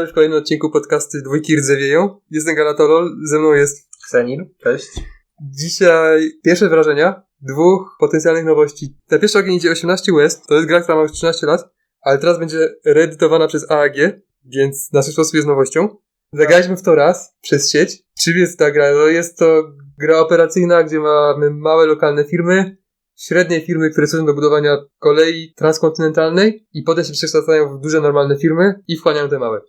Witamy w kolejnym odcinku podcasty Dwójki Rdzewieją. Jestem Galatolol, ze mną jest Ksenil, cześć. dzisiaj pierwsze wrażenia dwóch potencjalnych nowości. Na pierwszy ogień idzie 18 West, to jest gra, która ma już 13 lat, ale teraz będzie reedytowana przez AAG, więc na swój sposób jest nowością. Zagraliśmy w to raz przez sieć. Czym jest ta gra? No jest to gra operacyjna, gdzie mamy małe lokalne firmy, średnie firmy, które służą do budowania kolei transkontynentalnej i potem się przekształcają w duże normalne firmy i wchłaniają te małe.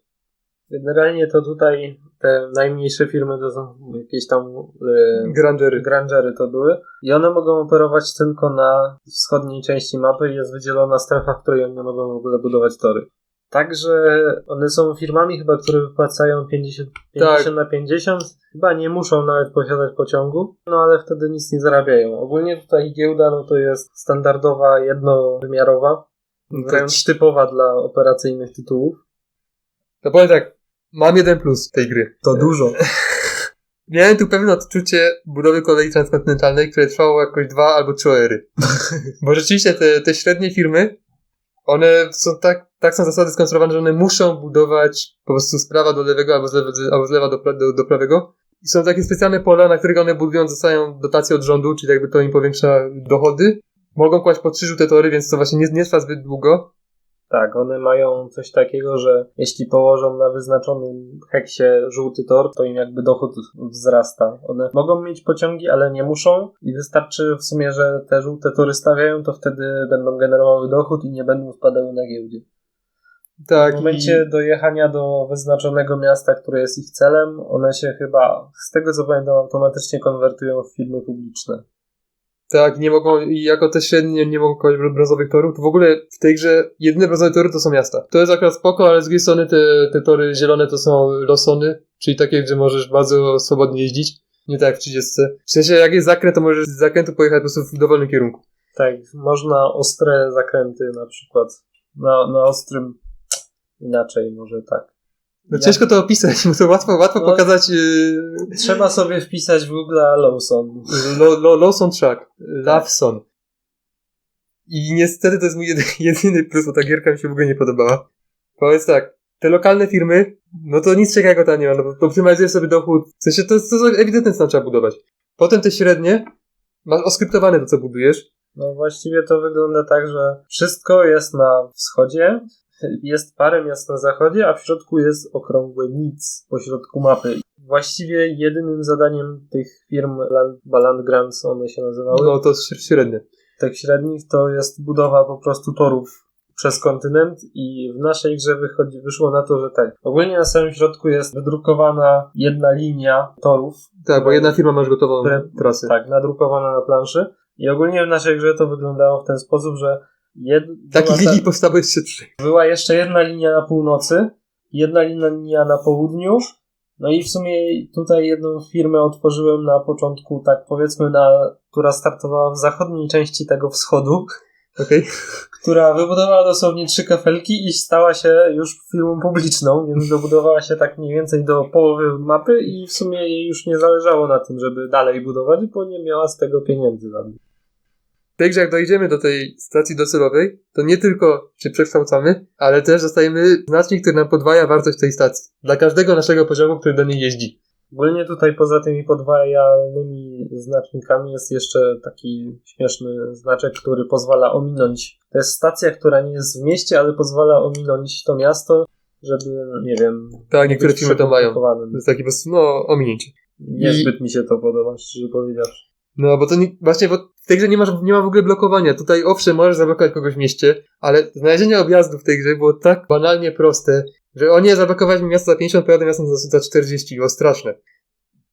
Generalnie to tutaj te najmniejsze firmy to są jakieś tam e, Grangery. grangery to były i one mogą operować tylko na wschodniej części mapy i jest wydzielona strefa, w której one mogą w ogóle budować tory. Także one są firmami chyba, które wypłacają 50, 50 Tak. na 50. Chyba nie muszą nawet posiadać pociągu, no ale wtedy nic nie zarabiają. Ogólnie tutaj giełda no to jest standardowa, jednowymiarowa, No wręcz typowa dla operacyjnych tytułów. to powiem tak, mam jeden plus tej gry. To dużo. Miałem tu pewne odczucie budowy kolei transkontynentalnej, które trwało jakoś dwa albo trzy ery. Bo rzeczywiście te, te średnie firmy, one są tak, tak są zasady skonstruowane, że one muszą budować po prostu z prawa do lewego albo z, lewa, albo z lewa do, do, do prawego. I są takie specjalne pola, na których one budując dostają dotacje od rządu, czyli jakby to im powiększa dochody. Mogą kłaść po trzy żółte tory, więc to właśnie nie, nie trwa zbyt długo. Tak, one mają coś takiego, że jeśli położą na wyznaczonym heksie żółty tor, to im jakby dochód wzrasta. One mogą mieć pociągi, ale nie muszą i wystarczy w sumie, że te żółte tory stawiają, to wtedy będą generowały dochód i nie będą wpadały na giełdzie. Tak. w momencie dojechania do wyznaczonego miasta, które jest ich celem, one się chyba, z tego co pamiętam, automatycznie konwertują w firmy publiczne. Tak, nie mogą, i jako te średnie nie mogą kończyć brązowych torów, to w ogóle w tej grze jedyne brązowe tory to są miasta. To jest akurat spoko, ale z drugiej strony te, te tory zielone to są losony, czyli takie, gdzie możesz bardzo swobodnie jeździć. Nie tak jak w 30. W sensie, jak jest zakręt, to możesz z zakrętu pojechać po prostu w dowolnym kierunku. Tak, można ostre zakręty na przykład. Na, na ostrym inaczej może tak. No Ja- ciężko to opisać, bo to łatwo, łatwo No. pokazać yy, Trzeba sobie wpisać w Google Lawson. lo, lo, Lawson Track, Lawson. I niestety to jest mój jedy, jedyny plus, bo ta gierka mi się w ogóle nie podobała. Powiedz tak, te lokalne firmy, no to nic ciekawego tam nie ma, no bo optymalizujesz sobie dochód, w sensie to, to, co tam trzeba budować. Potem te średnie, masz oskryptowane to, co budujesz, No właściwie to wygląda tak, że wszystko jest na wschodzie, jest parę miast na zachodzie, a w środku jest okrągłe nic po środku mapy. Właściwie jedynym zadaniem tych firm Land, chyba Land Grants one się nazywały, no to śr- średnie. tych średnich, to jest budowa po prostu torów przez kontynent i w naszej grze wychodzi, wyszło na to, że tak. Ogólnie na samym środku jest wydrukowana jedna linia torów, Tak, bo jedna firma ma już gotową które, trasę. tak, nadrukowana na planszy i ogólnie w naszej grze to wyglądało w ten sposób, że jed, Takich ta- linii powstało jeszcze trzy. była jeszcze jedna linia na północy, jedna linia na południu, no i w sumie tutaj jedną firmę otworzyłem na początku, tak powiedzmy, na, która startowała w zachodniej części tego wschodu, Okej? która wybudowała dosłownie trzy kafelki i stała się już firmą publiczną, więc dobudowała się tak mniej więcej do połowy mapy i w sumie jej już nie zależało na tym, żeby dalej budować, bo nie miała z tego pieniędzy żadnych. Grze, jak dojdziemy do tej stacji docelowej, to nie tylko się przekształcamy, ale też dostajemy znacznik, który nam podwaja wartość tej stacji. Dla każdego naszego poziomu, który do niej jeździ. Ogólnie tutaj poza tymi podwajalnymi znacznikami jest jeszcze taki śmieszny znaczek, który pozwala ominąć. To jest stacja, która nie jest w mieście, ale pozwala ominąć to miasto, żeby, nie wiem... Tak, nie niektóre firmy to mają. To jest taki po prostu, no, ominięcie. Niezbyt mi się to podoba, szczerze powiedziawszy. No, bo to nie, właśnie, bo w tej grze nie, masz, nie ma w ogóle blokowania. Tutaj owszem, możesz zablokować kogoś w mieście, ale znalezienie objazdu w tej grze było tak banalnie proste, że o nie, zablokowałeś mi miasto za 50, pojadę miasto za, za 40, było straszne.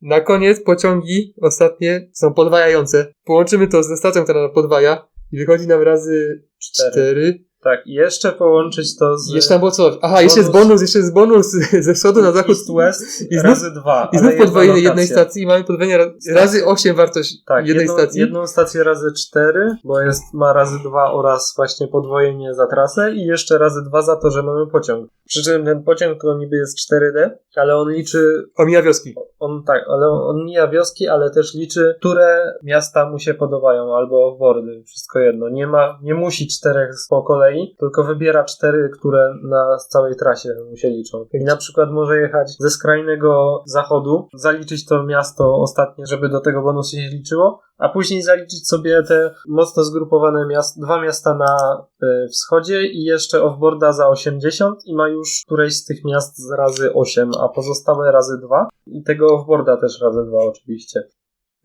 Na koniec pociągi ostatnie są podwajające. Połączymy to ze stacją, która podwaja i wychodzi nam razy Cztery. 4. Tak, i jeszcze połączyć to z... Jeszcze tam było coś. Aha, jeszcze jest bonus- bonus, jeszcze jest bonus ze wschodu na zachód. East-West I znów- razy dwa. I znów podwojenie jednej stacji i mamy podwojenie ra- razy 8 wartość Tak, jednej jedną, stacji. jedną stację razy cztery, bo jest, ma razy dwa oraz właśnie podwojenie za trasę i jeszcze razy dwa za to, że mamy pociąg. Przy czym ten pociąg to niby jest 4D, ale on liczy, Omija wioski. on tak, ale on mija wioski, ale też liczy, które miasta mu się podobają, albo wordy, wszystko jedno. Nie ma, nie musi czterech po kolei kolei, tylko wybiera cztery, które na całej trasie mu się liczą. I na przykład może jechać ze skrajnego zachodu, zaliczyć to miasto ostatnie, żeby do tego bonusu się liczyło, a później zaliczyć sobie te mocno zgrupowane miast, dwa miasta na y, wschodzie i jeszcze offboarda za 80 i ma już któreś z tych miast razy 8, a pozostałe razy 2 i tego offboarda też razy 2 oczywiście.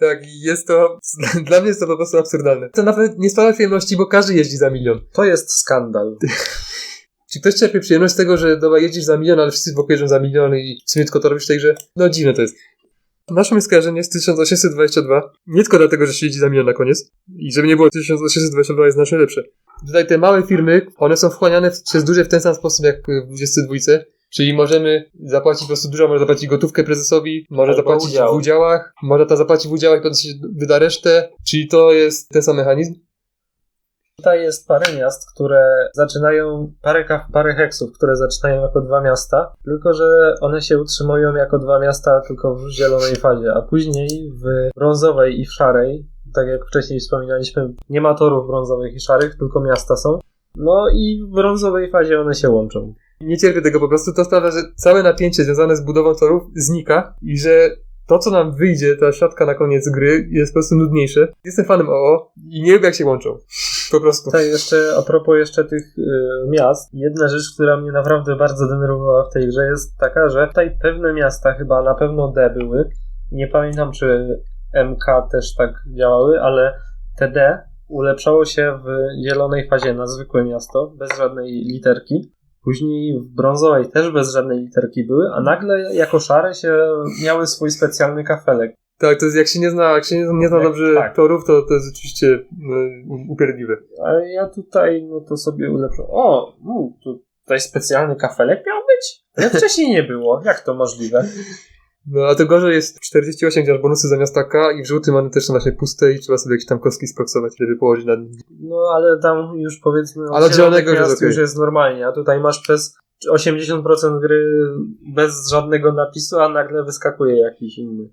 Tak, jest to, dla mnie jest to po prostu absurdalne. To nawet nie sprawia przyjemności, bo każdy jeździ za milion. To jest skandal. Czy ktoś czerpie przyjemność z tego, że dobra, jeździsz za milion, ale wszyscy wokół jeżdżą za milion i w sumie tylko to robisz w tej grze? No dziwne to jest. Naszym jest 1822. Nie tylko dlatego, że się jeździ za milion na koniec. I żeby nie było 1822 jest znacznie lepsze. Tutaj te małe firmy, one są wchłaniane przez duże w ten sam sposób jak w 22. Czyli możemy zapłacić po prostu dużo, może zapłacić gotówkę prezesowi, może Albo zapłacić udział. w udziałach, może ta zapłaci w udziałach i potem się wyda resztę. Czyli to jest ten sam mechanizm. Tutaj jest parę miast, które zaczynają, parę, parę heksów, które zaczynają jako dwa miasta, tylko że one się utrzymują jako dwa miasta tylko w zielonej fazie, a później w brązowej i w szarej, tak jak wcześniej wspominaliśmy, nie ma torów brązowych i szarych, tylko miasta są. No i w brązowej fazie one się łączą. Nie cierpię tego po prostu. To sprawia, że całe napięcie związane z budową torów znika i że to, co nam wyjdzie, ta siatka na koniec gry, jest po prostu nudniejsze. Jestem fanem OO i nie lubię, jak się łączą. Po prostu. Tutaj jeszcze, a propos jeszcze tych y, miast, jedna rzecz, która mnie naprawdę bardzo denerwowała w tej grze jest taka, że tutaj pewne miasta, chyba na pewno D były, nie pamiętam czy MK też tak działały, ale te D ulepszało się w zielonej fazie na zwykłe miasto, bez żadnej literki. Później w brązowej też bez żadnej literki były, a nagle jako szare się miały swój specjalny kafelek. Tak, to jest, jak się nie zna, jak się nie, nie zna dobrze tak. torów, to, to jest rzeczywiście y, upierdliwe. Ale ja tutaj, no to sobie ulepszę. O, tutaj specjalny kafelek miał być? Ale wcześniej nie było. Jak to możliwe? No, a to gorzej jest 48, gdzie masz bonusy zamiast taka i w żółtym one też są właśnie puste i trzeba sobie jakieś tam kostki sproksować, żeby położyć na nim. No ale tam już powiedzmy. Ale od zielonego jest okej. już jest normalnie, a tutaj masz przez 80% gry bez żadnego napisu, a nagle wyskakuje jakiś inny.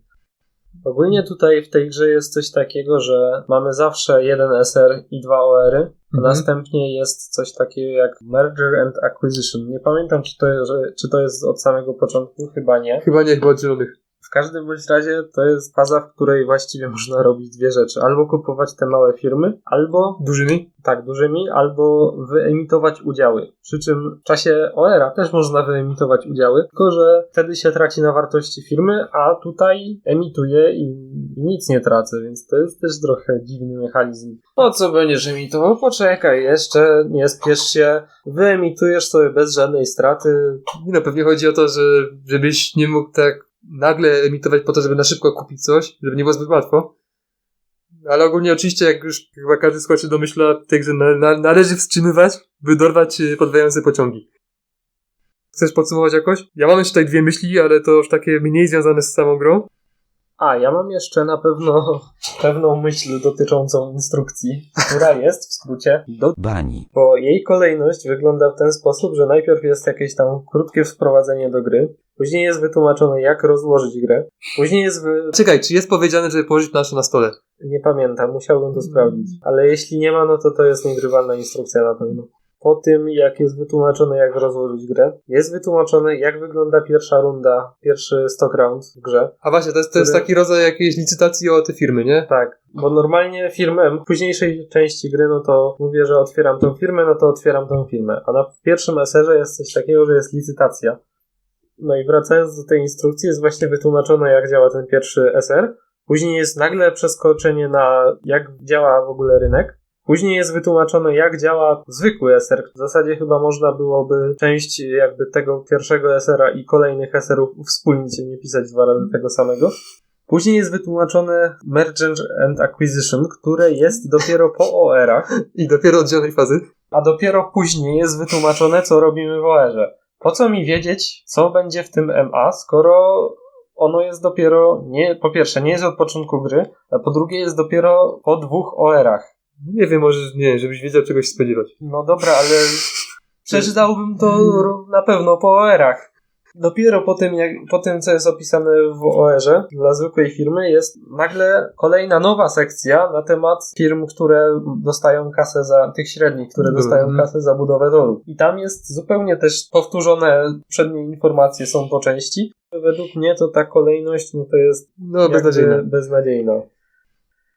Ogólnie tutaj w tej grze jest coś takiego, że mamy zawsze jeden SR i dwa OR, a Mhm. następnie jest coś takiego jak Merger and Acquisition. Nie pamiętam, czy to, że, czy to jest od samego początku, chyba nie. Chyba nie, chyba od zielonych. W każdym bądź razie to jest faza, w której właściwie można robić dwie rzeczy. Albo kupować te małe firmy, albo Dużymi? tak, dużymi, albo wyemitować udziały. Przy czym w czasie OER-a też można wyemitować udziały, tylko że wtedy się traci na wartości firmy, a tutaj emituje i nic nie tracę, więc to jest też trochę dziwny mechanizm. Po co będziesz emitował? Poczekaj jeszcze, nie spiesz się, wyemitujesz sobie bez żadnej straty. No, pewnie chodzi o to, że żebyś nie mógł tak nagle emitować po to, żeby na szybko kupić coś, żeby nie było zbyt łatwo. Ale ogólnie oczywiście, jak już chyba każdy skoczy domyśla, w tej grze na, na, należy wstrzymywać, by dorwać y, podwajające pociągi. Chcesz podsumować jakoś? Ja mam jeszcze tutaj dwie myśli, ale to już takie mniej związane z samą grą. A, ja mam jeszcze na pewno pewną myśl dotyczącą instrukcji, która jest w skrócie do bani, bo jej kolejność wygląda w ten sposób, że najpierw jest jakieś tam krótkie wprowadzenie do gry, później jest wytłumaczone jak rozłożyć grę, później jest wy... Czekaj, czy jest powiedziane, żeby położyć nasze na stole? nie pamiętam, musiałbym to sprawdzić, ale jeśli nie ma, no to to jest niegrywalna instrukcja na pewno. Po tym, jak jest wytłumaczone, jak rozłożyć grę, jest wytłumaczone, jak wygląda pierwsza runda, pierwszy stock round w grze. A właśnie, to jest, to jest Który- taki rodzaj jakiejś licytacji o te firmy, nie? Tak, bo normalnie firmę, w późniejszej części gry, no to mówię, że otwieram tą firmę, no to otwieram tą firmę. A na pierwszym SR-ze jest coś takiego, że jest licytacja. No i wracając do tej instrukcji, jest właśnie wytłumaczone, jak działa ten pierwszy SR. Później jest nagle przeskoczenie na jak działa w ogóle rynek. Później jest wytłumaczone, jak działa zwykły SR. W zasadzie chyba można byłoby część jakby tego pierwszego SR-a i kolejnych SR-ów wspólnić, nie pisać dwa razy tego samego. Później jest wytłumaczone Merger and Acquisition, które jest dopiero po OR-ach, I dopiero od zielonej fazy. a dopiero później jest wytłumaczone, co robimy w OR-ze. Po co mi wiedzieć, co będzie w tym MA, skoro ono jest dopiero, nie, po pierwsze, nie jest od początku gry, a po drugie jest dopiero po dwóch OR-ach. Nie wiem, może nie, żebyś wiedział czegoś spodziewać. No dobra, ale przeczytałbym to na pewno po OR-ach. Dopiero po tym, jak, po tym, co jest opisane w OR-ze dla zwykłej firmy, jest nagle kolejna nowa sekcja na temat firm, które dostają kasę za tych średnich, które Dobra, dostają mhm. kasę za budowę torów. I tam jest zupełnie też powtórzone przednie informacje są po części. Według mnie to ta kolejność no to jest No, beznadziejna.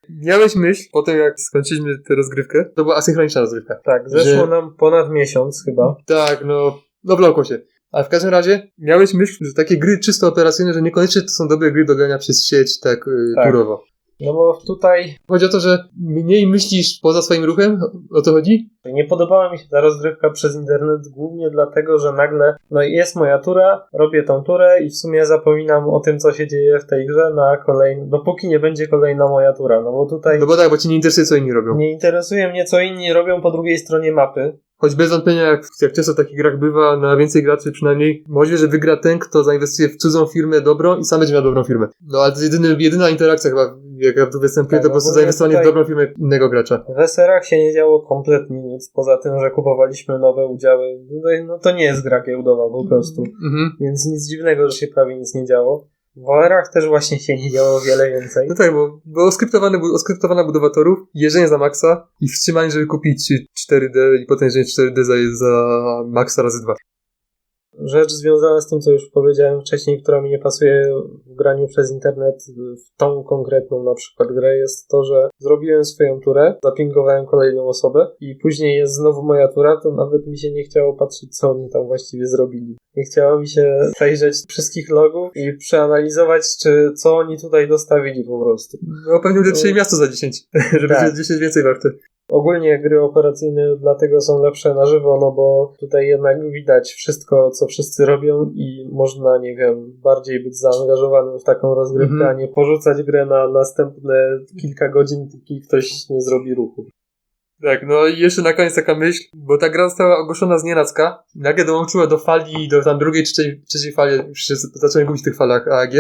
Miałeś myśl, po tym jak skończyliśmy tę rozgrywkę, to była asynchroniczna rozgrywka. Tak, zeszło Że- nam ponad miesiąc chyba. Tak, no, no wlokło się. Ale w każdym razie miałeś myśl, że takie gry czysto operacyjne, że niekoniecznie to są dobre gry do grania przez sieć tak, y, Tak. turowo. No bo tutaj Chodzi o to, że mniej myślisz poza swoim ruchem, o to chodzi? Nie podobała mi się ta rozgrywka przez internet głównie dlatego, że nagle no jest moja tura, robię tą turę i w sumie zapominam o tym, co się dzieje w tej grze na kolejną, dopóki nie będzie kolejna moja tura, no bo tutaj No bo tak, bo ci nie interesuje, co inni robią. nie interesuje mnie, co inni robią po drugiej stronie mapy. Choć bez wątpienia, jak, jak często w takich grach bywa, na więcej graczy przynajmniej, możliwe, że wygra ten, kto zainwestuje w cudzą firmę dobro i sam będzie miał dobrą firmę. No ale to jest jedyny, jedyna interakcja chyba, jaka tu występuje, Tak, to po prostu zainwestowanie w dobrą firmę innego gracza. W SR-ach się nie działo kompletnie nic, poza tym, że kupowaliśmy nowe udziały. No to nie jest gra giełdowa po prostu, Mhm. więc nic dziwnego, że się prawie nic nie działo. W OR-ach też właśnie się nie działo wiele więcej. No tak, bo, bo oskryptowane, oskryptowana budowa torów, jeżdżenie za maksa i wstrzymanie, żeby kupić 4D i potem jeżdżenie 4D za, za maksa razy dwa. Rzecz związana z tym, co już powiedziałem wcześniej, która mi nie pasuje w graniu przez internet w tą konkretną na przykład grę, jest to, że zrobiłem swoją turę, zapingowałem kolejną osobę i później jest znowu moja tura, to nawet mi się nie chciało patrzeć, co oni tam właściwie zrobili. Nie chciało mi się przejrzeć wszystkich logów i przeanalizować, czy co oni tutaj dostawili po prostu. No pewnie ulepszyli miasto za 10, żeby Tak. się 10 więcej warte. Ogólnie gry operacyjne dlatego są lepsze na żywo, no bo tutaj jednak widać wszystko, co wszyscy robią i można, nie wiem, bardziej być zaangażowanym w taką rozgrywkę, Mhm. a nie porzucać grę na następne kilka godzin, póki ktoś nie zrobi ruchu. Tak, no i jeszcze na koniec taka myśl, bo ta gra została ogłoszona z nienacka, nagle dołączyła do fali, do tam drugiej, trzeciej, trzeciej fali, już się zacząłem gubić w tych falach AAG.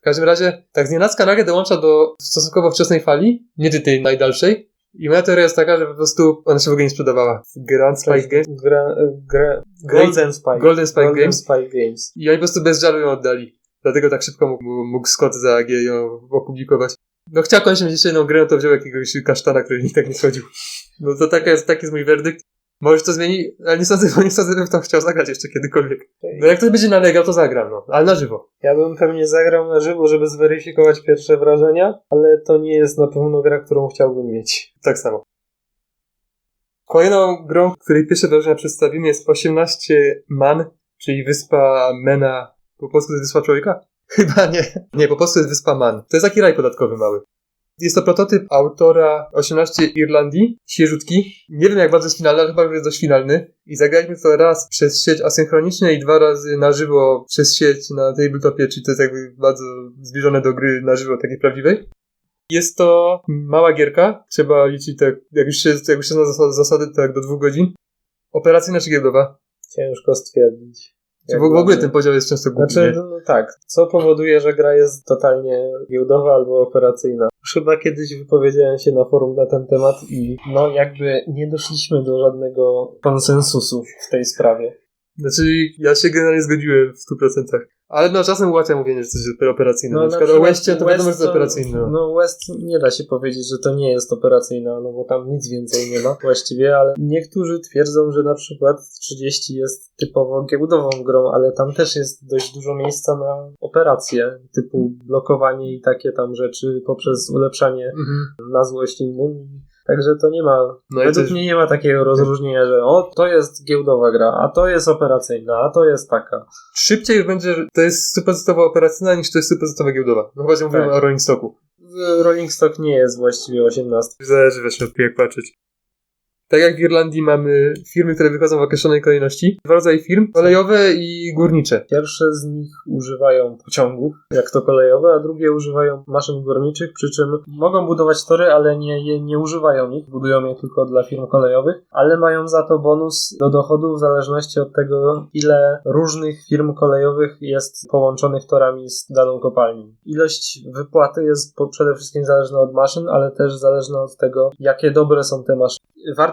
W każdym razie, tak z nienacka nagle dołącza do stosunkowo wczesnej fali, nie tej najdalszej, i moja teoria jest taka, że po prostu ona się w ogóle nie sprzedawała. Grand Spike Games, Gra, gra, Gold- Golden Spike. Golden Spike Golden Games Spike Games. i oni po prostu bez żalu ją oddali. Dlatego tak szybko mógł, mógł Scott za AG ją opublikować. No chciał kończyć mieć jeszcze jedną grę, to wziął jakiegoś kasztana, który nikt tak nie schodził. No to taka jest, taki jest mój werdykt. Może to zmieni, ale nie sądzę, bo nie sądzę, żebym to chciał zagrać jeszcze kiedykolwiek. No jak ktoś będzie nalegał, to zagram, no. Ale na żywo. Ja bym pewnie zagrał na żywo, żeby zweryfikować pierwsze wrażenia, ale to nie jest na pewno gra, którą chciałbym mieć. Tak samo. Kolejną grą, której pierwsze wrażenia przedstawimy jest 18 Man, czyli wyspa Mena. Po polsku to jest wyspa człowieka? Chyba nie. Nie, po polsku jest wyspa Man. To jest taki raj podatkowy mały. Jest to prototyp autora 18 Irlandii, świeżutki. Nie wiem jak bardzo jest finalny, ale chyba już jest dość finalny. I zagraliśmy to raz przez sieć asynchroniczne i dwa razy na żywo przez sieć na tabletopie, czyli to jest jakby bardzo zbliżone do gry na żywo, takiej prawdziwej. Jest to mała gierka, trzeba liczyć tak, jak już się, jak już się zna zasady, tak do dwóch godzin. Operacyjna czy giełdowa? Ciężko stwierdzić. Czy Jak w, ogóle ten podział jest często głupi, Znaczy, no tak. Co powoduje, że gra jest totalnie giełdowa albo operacyjna? Już Chyba kiedyś wypowiedziałem się na forum na ten temat i no jakby nie doszliśmy do żadnego konsensusu w tej sprawie. Znaczy, ja się generalnie zgodziłem w 100%. Ale no czasem ułatwia mówienie, że coś jest operacyjne. No, na na przykład o Westie to wiadomo, że to jest West operacyjne. No West nie da się powiedzieć, że to nie jest operacyjna, no bo tam nic więcej nie ma właściwie, ale niektórzy twierdzą, że na przykład 30 jest typowo giełdową grą, ale tam też jest dość dużo miejsca na operacje, typu blokowanie i takie tam rzeczy poprzez ulepszanie Mhm. na złość innym. Także to nie ma, No według też- mnie nie ma takiego rozróżnienia, że o, to jest giełdowa gra, a to jest operacyjna, a to jest taka. Szybciej już będzie, że to jest stuprocentowo operacyjna niż to jest stuprocentowo giełdowa. No chyba, że mówimy Tak. o Rolling Stocku. Rolling Stock nie jest właściwie 18. Zależy właśnie tego, jak patrzeć. Tak jak w Irlandii mamy firmy, które wychodzą w określonej kolejności. Dwa rodzaje firm, kolejowe i górnicze. Pierwsze z nich używają pociągów, jak to kolejowe, a drugie używają maszyn górniczych, przy czym mogą budować tory, ale nie, nie używają ich, budują je tylko dla firm kolejowych, ale mają za to bonus do dochodu w zależności od tego, ile różnych firm kolejowych jest połączonych torami z daną kopalnią. Ilość wypłaty jest przede wszystkim zależna od maszyn, ale też zależna od tego, jakie dobre są te maszyny.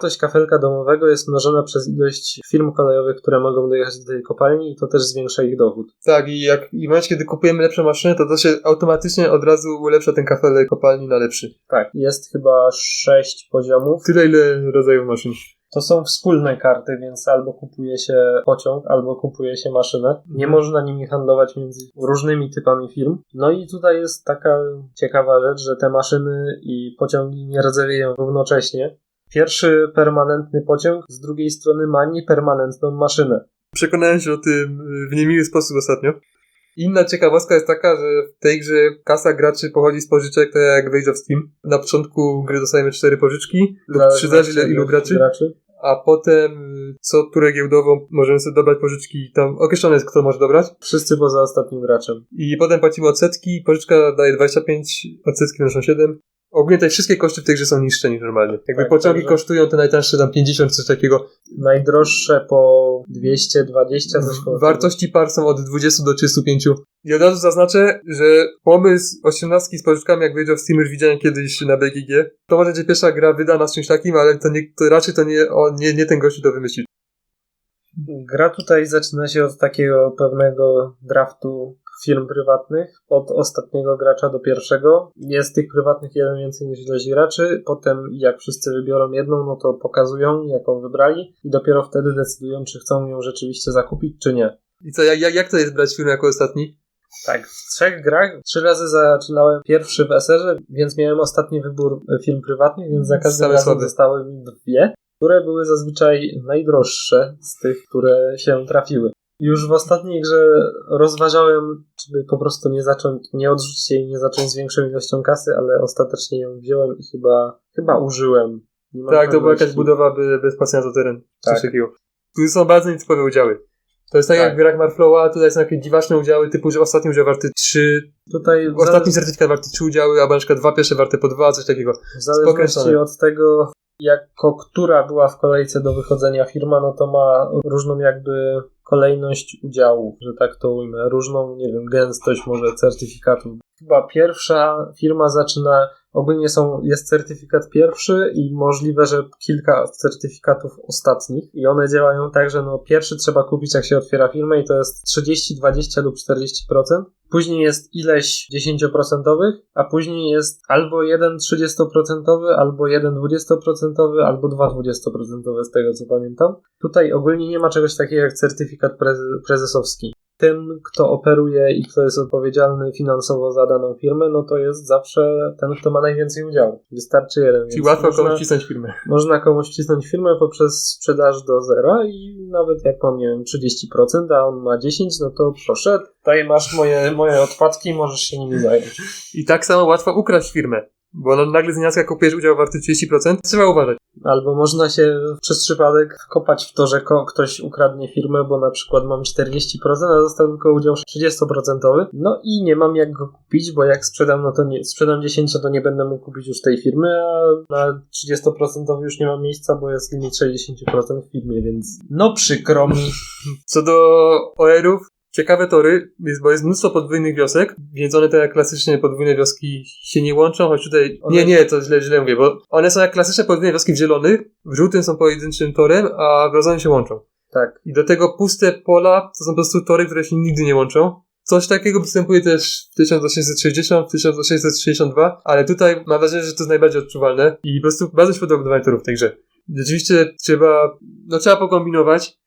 Wartość kafelka domowego jest mnożona przez ilość firm kolejowych, które mogą dojechać do tej kopalni i to też zwiększa ich dochód. Tak, i jak i w momencie, kiedy kupujemy lepsze maszyny, to to się automatycznie od razu ulepsza ten kafelek kopalni na lepszy. Tak, jest chyba sześć poziomów. Tyle, ile rodzajów maszyn. To są wspólne karty, więc albo kupuje się pociąg, albo kupuje się maszynę. Nie można nimi handlować między różnymi typami firm. No i tutaj jest taka ciekawa rzecz, że te maszyny i pociągi nie rdzewieją równocześnie. Pierwszy permanentny pociąg z drugiej strony ma niepermanentną maszynę. Przekonałem się o tym y, w niemiły sposób ostatnio. Inna ciekawostka jest taka, że w tej grze kasa graczy pochodzi z pożyczek, tak jak w Age of Steam. Na początku gry dostajemy cztery pożyczki, lub trzy zależy ile ilu graczy, graczy. a potem y, co turę giełdową możemy sobie dobrać pożyczki, tam określone jest kto może dobrać. Wszyscy poza ostatnim graczem. I potem płacimy odsetki, pożyczka daje 25, odsetki wynoszą 7. Ogólnie te wszystkie koszty w tej grze są niższe niż normalnie. Jakby Tak, pociągi także- kosztują te najtańsze tam 50 coś takiego. Najdroższe po 220 coś koło Wartości par są od 20 do 35. I od razu zaznaczę, że pomysł 18 z pożyczkami, jak Age of Steam już widziałem kiedyś na BGG, to może będzie pierwsza gra wydana z czymś takim, ale to, nie, to raczej to nie, on, nie, nie ten gościu to wymyślił. Gra tutaj zaczyna się od takiego pewnego draftu firm prywatnych, od ostatniego gracza do pierwszego. Jest tych prywatnych jeden więcej niż ilość graczy. Potem, jak wszyscy wybiorą jedną, no to pokazują, jaką wybrali, i dopiero wtedy decydują, czy chcą ją rzeczywiście zakupić, czy nie. I co, jak, jak, jak to jest brać firmę jako ostatni? Tak, w trzech grach trzy razy zaczynałem pierwszy w SR-ze, więc miałem ostatni wybór e, firm prywatnych, więc za każdym Same razem słabe. zostały mi dwie, które były zazwyczaj najdroższe z tych, które się trafiły. Już w ostatniej grze rozważałem, czy by po prostu nie zacząć, nie odrzucić jej, nie zacząć z większą ilością kasy, ale ostatecznie ją wziąłem i chyba, chyba użyłem. Tak, to była jakaś budowa by, bez płacenia za teren. Tak. Tu są bardzo nietypowe udziały. To jest tak, Tak. jak w grach Marflowa, tutaj są jakieś dziwaczne udziały, typu, że ostatni udział warty 3, Tutaj ostatni certyfikat warty 3 udziały, albo na przykład dwa pierwsze warte po 2, coś takiego. W zależności od tego, jako która była w kolejce do wychodzenia firma, no to ma różną jakby kolejność udziałów, że tak to ujmę. Różną, nie wiem, gęstość może certyfikatów. Chyba pierwsza firma zaczyna, ogólnie są, jest certyfikat pierwszy i możliwe, że kilka certyfikatów ostatnich i one działają tak, że no pierwszy trzeba kupić jak się otwiera firmę i to jest 30, 20 lub 40%. Później jest ileś 10%, a później jest albo jeden 30%, albo jeden 20%, albo dwa 20% z tego co pamiętam. Tutaj ogólnie nie ma czegoś takiego jak certyfikat preze- prezesowski. Tym, kto operuje i kto jest odpowiedzialny finansowo za daną firmę, no to jest zawsze ten, kto ma najwięcej udziału. Wystarczy jeden. Czyli łatwo można- komuś wcisnąć firmę. można komuś wcisnąć firmę poprzez sprzedaż do zera i nawet jak mam, nie wiem, 30%, a on ma 10%, no to proszę, tutaj masz moje, moje odpadki, możesz się nimi zająć. I tak samo łatwo ukraść firmę. Bo no, nagle z nienacka kupujesz udział warty 30%, trzeba uważać. Albo można się przez przypadek wkopać w to, że ktoś ukradnie firmę, bo na przykład mam 40%, a został tylko udział 30%. No i nie mam jak go kupić, bo jak sprzedam, no to nie, sprzedam 10, to nie będę mógł kupić już tej firmy, a na 30% już nie mam miejsca, bo jest limit 60% w firmie, więc no przykro mi. Co do OR-ów, ciekawe tory, jest, bo jest mnóstwo podwójnych wiosek, więc one jak klasycznie podwójne wioski się nie łączą, choć tutaj... One- Nie, nie, to źle, źle mówię, bo one są jak klasyczne podwójne wioski w zielonych, w żółtym są pojedynczym torem, a w rozonym się łączą. Tak. I do tego puste pola to są po prostu tory, które się nigdy nie łączą. Coś takiego występuje też w 1860, w 1862, ale tutaj mam wrażenie, że to jest najbardziej odczuwalne i po prostu bardzo się podoba budowanie torów w tej grze. Rzeczywiście trzeba, no trzeba pokombinować,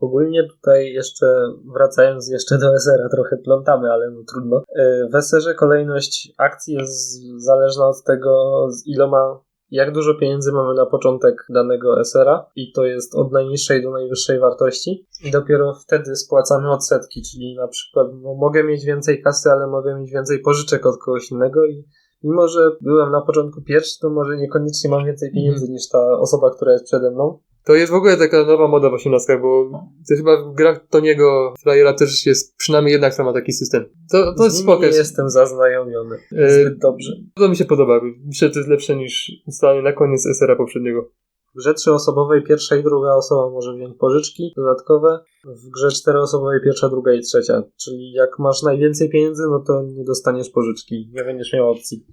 Ogólnie tutaj jeszcze, wracając jeszcze do SR-a, trochę plątamy, ale no trudno. Yy, W SR-ze kolejność akcji jest zależna od tego, z iloma, jak dużo pieniędzy mamy na początek danego SR-a i to jest od najniższej do najwyższej wartości i dopiero wtedy spłacamy odsetki, czyli na przykład no, mogę mieć więcej kasy, ale mogę mieć więcej pożyczek od kogoś innego i mimo, że byłem na początku pierwszy, to może niekoniecznie mam więcej pieniędzy niż ta osoba, która jest przede mną. To jest w ogóle taka nowa moda w osiemnastkach, bo to chyba w grach Toniego Flyera też jest przynajmniej jedna, która ma taki system. To, to jest spoko. nie jest- jestem zaznajomiony E, zbyt dobrze. To mi się podoba. Myślę, że to jest lepsze niż ustalenie na koniec SR-a poprzedniego. W grze trzyosobowej pierwsza i druga osoba może wziąć pożyczki dodatkowe. W grze czteroosobowej pierwsza, druga i trzecia. Czyli jak masz najwięcej pieniędzy, no to nie dostaniesz pożyczki. Nie będziesz miał opcji.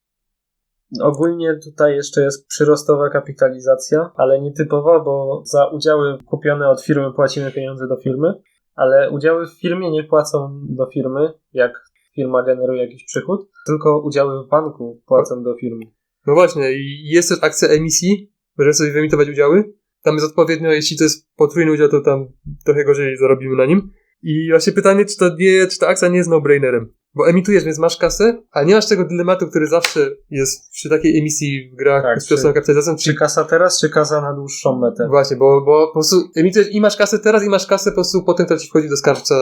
Ogólnie tutaj jeszcze jest przyrostowa kapitalizacja, ale nietypowa, bo za udziały kupione od firmy płacimy pieniądze do firmy, ale udziały w firmie nie płacą do firmy, jak firma generuje jakiś przychód, tylko udziały w banku płacą do firmy. No właśnie, i jest też akcja emisji, możemy sobie wyemitować udziały. Tam jest odpowiednio, jeśli to jest potrójny udział, to tam trochę gorzej zarobimy na nim. I właśnie pytanie, czy, to nie, czy ta akcja nie jest no-brainerem. Bo emitujesz, więc masz kasę, a nie masz tego dylematu, który zawsze jest przy takiej emisji w grach Tak, z czy- kapitalizacją, Czy kasa teraz, czy kasa na dłuższą metę? Właśnie, bo, bo po prostu emitujesz i masz kasę teraz i masz kasę po prostu potem, to ci wchodzi do skarbca,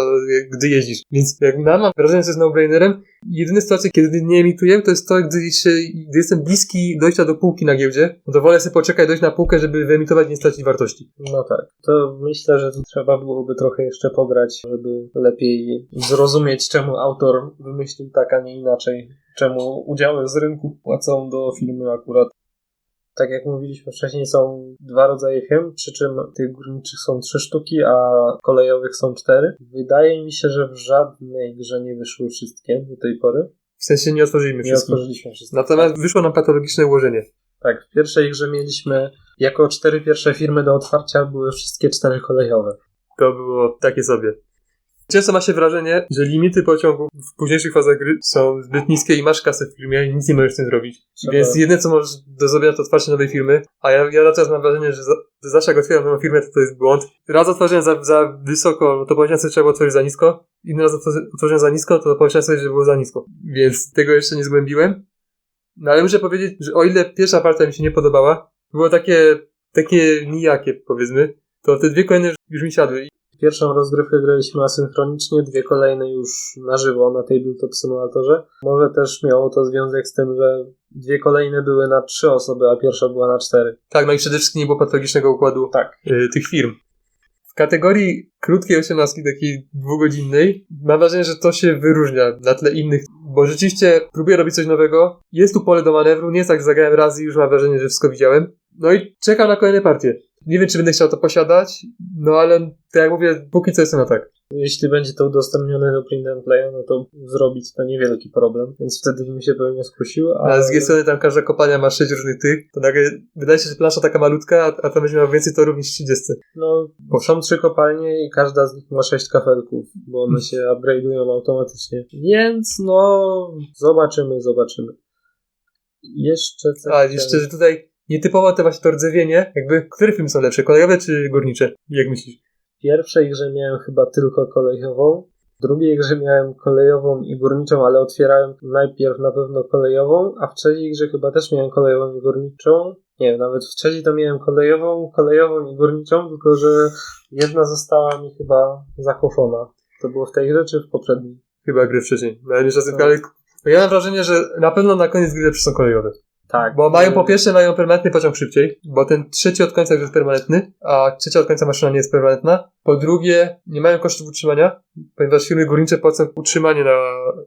gdy jeździsz. Więc jak ja mam wrażenie, że jest no-brainerem, jedyne sytuacje, kiedy nie emituję, to jest to, gdy, się, gdy jestem bliski dojścia do półki na giełdzie, no to wolę sobie poczekać, dojść na półkę, żeby wyemitować nie stracić wartości. No tak. To myślę, że trzeba byłoby trochę jeszcze pograć, żeby lepiej zrozumieć, czemu autor wymyślił tak, a nie inaczej. Czemu udziały z rynku płacą do firmy akurat. Tak jak mówiliśmy wcześniej, są dwa rodzaje firm, przy czym tych górniczych są trzy sztuki, a kolejowych są cztery. Wydaje mi się, że w żadnej grze nie wyszły wszystkie do tej pory. W sensie nie otworzyliśmy Nie wszystkich. otworzyliśmy wszystkich. Natomiast wyszło nam patologiczne ułożenie. Tak, w pierwszej grze mieliśmy jako cztery pierwsze firmy do otwarcia były wszystkie cztery kolejowe. To było takie sobie. Często ma się wrażenie, że limity pociągów w późniejszych fazach gry są zbyt niskie i masz kasę w firmie i nic nie możesz z tym zrobić. Trzeba- Więc jedyne co możesz do zrobienia to otwarcie nowej firmy, a ja, ja teraz mam wrażenie, że, za, że zawsze jak otwieram nową firmę to to jest błąd. Raz otworzyłem za, za wysoko, no to pomyślałem sobie, że trzeba było otworzyć za nisko. Inny raz otworzy- otworzyłem za nisko, to pomyślałem sobie, że było za nisko. Więc tego jeszcze nie zgłębiłem. No ale muszę powiedzieć, że o ile pierwsza partia mi się nie podobała, było takie, takie nijakie powiedzmy, to te dwie kolejne już, już mi siadły. Pierwszą rozgrywkę graliśmy asynchronicznie, dwie kolejne już na żywo na Tabletop Simulatorze. Może też miało to związek z tym, że dwie kolejne były na trzy osoby, a pierwsza była na cztery. Tak, no i przede wszystkim nie było patologicznego układu Tak. y, tych firm. W kategorii krótkiej osiemnastki, takiej dwugodzinnej, mam wrażenie, że to się wyróżnia na tle innych, bo rzeczywiście próbuję robić coś nowego, jest tu pole do manewru, nie jest tak, że zagrałem raz i już mam wrażenie, że wszystko widziałem. No i czekam na kolejne partie. Nie wiem, czy będę chciał to posiadać, no ale tak jak mówię, póki co jestem na tak. Jeśli będzie to udostępnione do print and play, no to zrobić to niewielki problem, więc wtedy bym się pewnie skusił. A z drugiej strony tam każda kopalnia ma sześć różnych tych, to nagle wydaje się, że plansza taka malutka, a, a tam będzie miała więcej torów niż 30. No, bo są trzy kopalnie i każda z nich ma sześć kafelków, bo one się upgrade'ują automatycznie. Więc no, zobaczymy, zobaczymy. Jeszcze. A jeszcze, że tutaj nietypowo to właśnie to rdzewienie, jakby, które filmy są lepsze, kolejowe czy górnicze? Jak myślisz? Pierwszej grze miałem chyba tylko kolejową. Drugiej grze miałem kolejową i górniczą, ale otwierałem najpierw na pewno kolejową, a w trzeciej grze chyba też miałem kolejową i górniczą. Nie wiem, nawet w trzeciej to miałem kolejową, kolejową i górniczą, tylko że jedna została mi chyba zakoszona. To było w tej grze czy w poprzedniej? Chyba gry wcześniej. No, ale, czasem, No. ale ja mam wrażenie, że na pewno na koniec gry lepsze są kolejowe. Tak. Bo mają po Y, pierwsze mają permanentny pociąg szybciej, bo ten trzeci od końca już jest permanentny, a trzecia od końca maszyna nie jest permanentna. Po drugie, nie mają kosztów utrzymania, ponieważ firmy górnicze płacą utrzymanie na...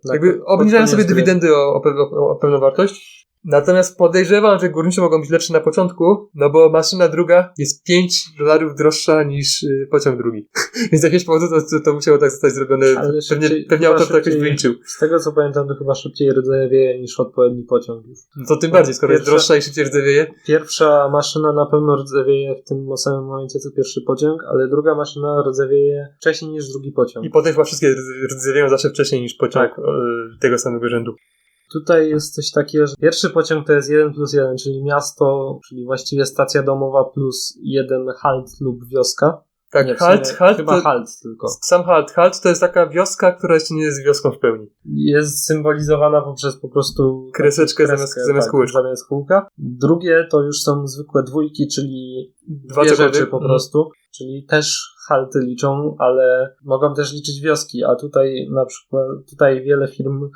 Na jakby ko- obniżają sobie dywidendy o, o, o, o pewną wartość. Natomiast podejrzewam, że górnicze mogą być lepsze na początku, no bo maszyna druga jest 5 dolarów droższa niż y, pociąg drugi. Więc z jakiegoś powodu to, to, to musiało tak zostać zrobione. Ale Pewnie, szybciej- pewnie autor to jakoś wyliczył. Z tego co pamiętam, to chyba szybciej rdzewieje niż odpowiedni pociąg już. No to tym bardziej, skoro jest Pierwsza- droższa i szybciej rdzewieje. Pierwsza maszyna na pewno rdzewieje w tym samym momencie co pierwszy pociąg, ale druga maszyna rdzewieje wcześniej niż drugi pociąg. I potem chyba wszystkie rdz- rdzewieją zawsze wcześniej niż pociąg Tak. tego samego rzędu. Tutaj jest coś takiego, że pierwszy pociąg to jest 1 plus 1, czyli miasto, czyli właściwie stacja domowa plus jeden halt lub wioska. Tak, Nie, halt, halt, Chyba to, halt tylko. sam halt, halt to jest taka wioska, która jeszcze nie jest wioską w pełni. Jest symbolizowana poprzez po prostu Kreseczkę zamiast- zamiast tak, kółeczka. zamiast kółka. Drugie to już są zwykłe dwójki, czyli Dwa dwie rzeczy po Mhm. prostu. Czyli też halty liczą, ale mogą też liczyć wioski, a tutaj na przykład tutaj wiele firm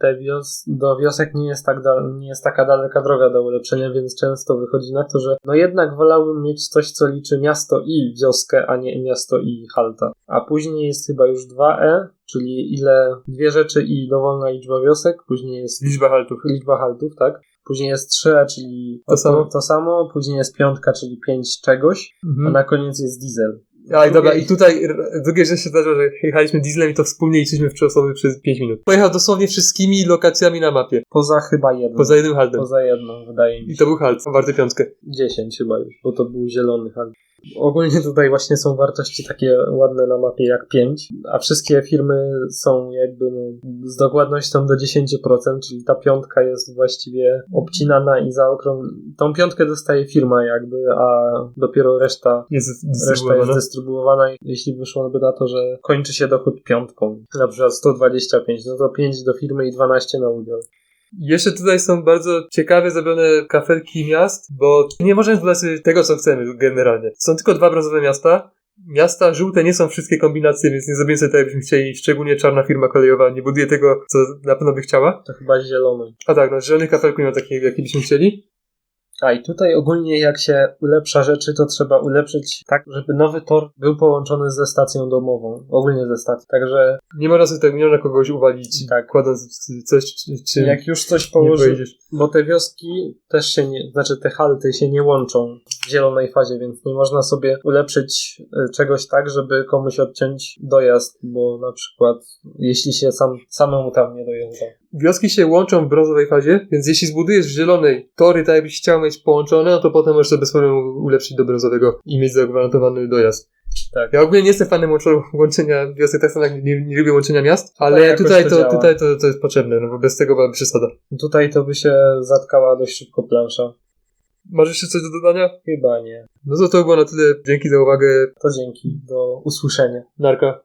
te wios do wiosek nie jest, tak da, nie jest taka daleka droga do ulepszenia, więc często wychodzi na to, że no jednak wolałbym mieć coś, co liczy miasto i wioskę, a nie miasto i halta. A później jest chyba już 2E, czyli ile dwie rzeczy i dowolna liczba wiosek, później jest Liczba haltów. liczba haltów, tak? Później jest 3, czyli To samo. to samo, później jest piątka, czyli 5 czegoś, a Mhm. na koniec jest diesel. A i dobra, i tutaj drugie rzecz się zdarzyło, że jechaliśmy dieslem i to wspólnie liczyliśmy w trzy osoby przez 5 minut. Pojechał dosłownie wszystkimi lokacjami na mapie. Poza chyba jedną. Poza jednym haltem. Poza jedną, wydaje mi I się. to był halt, warty piątkę. 10 chyba już, bo to był zielony halt. Ogólnie tutaj właśnie są wartości takie ładne na mapie jak 5, a wszystkie firmy są jakby no, z dokładnością do 10%, czyli ta piątka jest właściwie obcinana i zaokrąg... Tą piątkę dostaje firma jakby, a dopiero reszta Jest Reszta jest dystrybuowana. dystrybuowana jeśli wyszłoby na to, że kończy się dochód piątką, na przykład 125, no to 5 do firmy i 12 na udział. Jeszcze tutaj są bardzo ciekawie zrobione kafelki miast, bo nie możemy sobie tego, co chcemy generalnie. Są tylko dwa brązowe miasta. Miasta żółte nie są wszystkie kombinacje, więc nie zrobimy sobie tak, jakbyśmy chcieli. Szczególnie czarna firma kolejowa nie buduje tego, co na pewno by chciała. To chyba zielony. A tak, no zielonych kafelków nie ma takich, jakie byśmy chcieli. A i tutaj ogólnie jak się ulepsza rzeczy, to trzeba ulepszyć tak, żeby nowy tor był połączony ze stacją domową. Ogólnie ze stacją. Także Nie można sobie nie można kogoś uwalić, Tak. kładąc coś, czy, jak już coś nie położy, pojedziesz. bo te wioski też się nie, znaczy te halty się nie łączą w zielonej fazie, więc nie można sobie ulepszyć y, czegoś tak, żeby komuś odciąć dojazd, bo na przykład jeśli się sam, samemu tam nie dojeżdża. Wioski się łączą w brązowej fazie, więc jeśli zbudujesz w zielonej tory, tak jakbyś chciał mieć połączone, no to potem możesz sobie bez problemu ulepszyć do brązowego i mieć zagwarantowany dojazd. Tak. Ja ogólnie nie jestem fanem łączenia wiosek, tak samo jak nie, nie lubię łączenia miast, ale Tak, tutaj, to to, tutaj to, to jest potrzebne, no bo bez tego byłaby przesada. Tutaj to by się zatkała dość szybko plansza. Masz jeszcze coś do dodania? Chyba nie. No to to było na tyle. Dzięki za uwagę. To dzięki. Do usłyszenia. Narka.